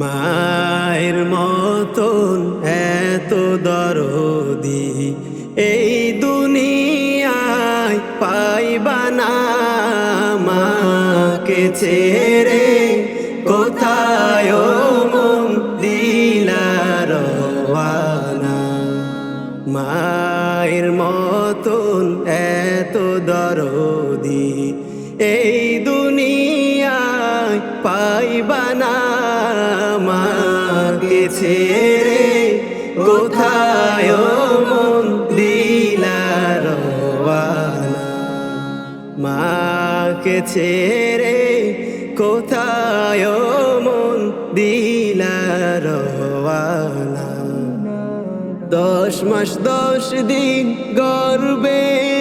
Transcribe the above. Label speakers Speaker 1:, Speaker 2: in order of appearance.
Speaker 1: মায়ের মতন এত দরদি এই দুনিয়ায় পাইবানা মাকে ছেড়ে। মায়ের মতন এত দরদি এই দুনিয়ায় পাইবা না মাকে ছেড়ে কোথায় মন দিলার মাকে ছেড়ে কোথায় মন দিলার রওয়ানা? দশ মাস দশ দিন গর্বে